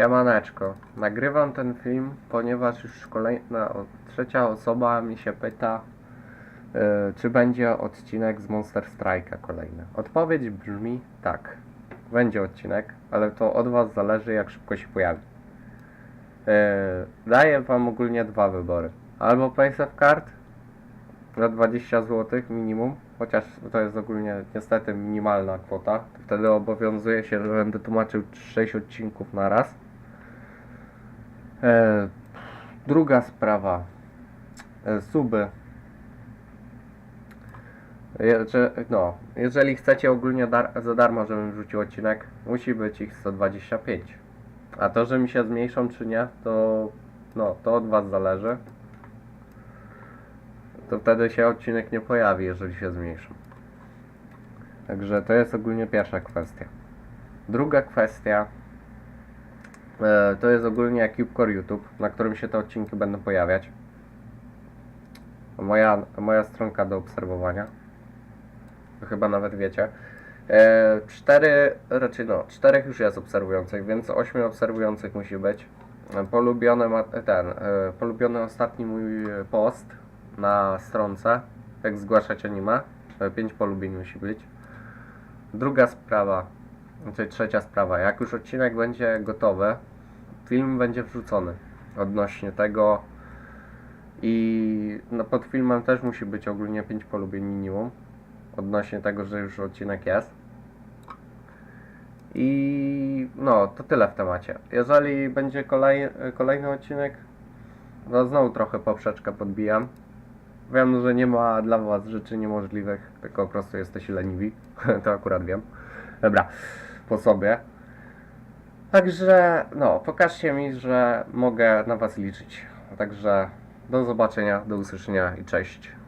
Siemaneczko. Nagrywam ten film, ponieważ już kolejna, trzecia osoba mi się pyta, e, czy będzie odcinek z Monster Strike'a kolejny. Odpowiedź brzmi tak. Będzie odcinek, ale to od Was zależy, jak szybko się pojawi. E, daję Wam ogólnie dwa wybory. Albo PaySafe Card za 20 zł minimum, chociaż to jest ogólnie niestety minimalna kwota. Wtedy obowiązuje się, że będę tłumaczył 6 odcinków na raz. E, druga sprawa. E, suby. No, jeżeli chcecie ogólnie dar, za darmo, żebym wrzucił odcinek, musi być ich 125. A to, że mi się zmniejszą czy nie, to no, to od Was zależy. To wtedy się odcinek nie pojawi, jeżeli się zmniejszą. Także to jest ogólnie pierwsza kwestia. Druga kwestia to jest ogólnie CubeCore YouTube, na którym się te odcinki będą pojawiać. Moja, moja stronka do obserwowania. Chyba nawet wiecie. E, cztery, raczej no, czterech już jest obserwujących, więc ośmiu obserwujących musi być. E, Polubiony, ten, e, polubiony ostatni mój post na stronce, jak zgłaszać anime. E, Pięć polubień musi być. Druga sprawa, czyli trzecia sprawa, jak już odcinek będzie gotowy, film będzie wrzucony odnośnie tego i no pod filmem też musi być ogólnie 5 polubień minimum odnośnie tego, że już odcinek jest. I no, to tyle w temacie. Jeżeli będzie kolej, kolejny odcinek, no znowu trochę poprzeczkę podbijam. Wiem, że nie ma dla Was rzeczy niemożliwych, tylko po prostu jesteście leniwi. to akurat wiem. Dobra, po sobie. Także, no, pokażcie mi, że mogę na Was liczyć. Także do zobaczenia, do usłyszenia i cześć.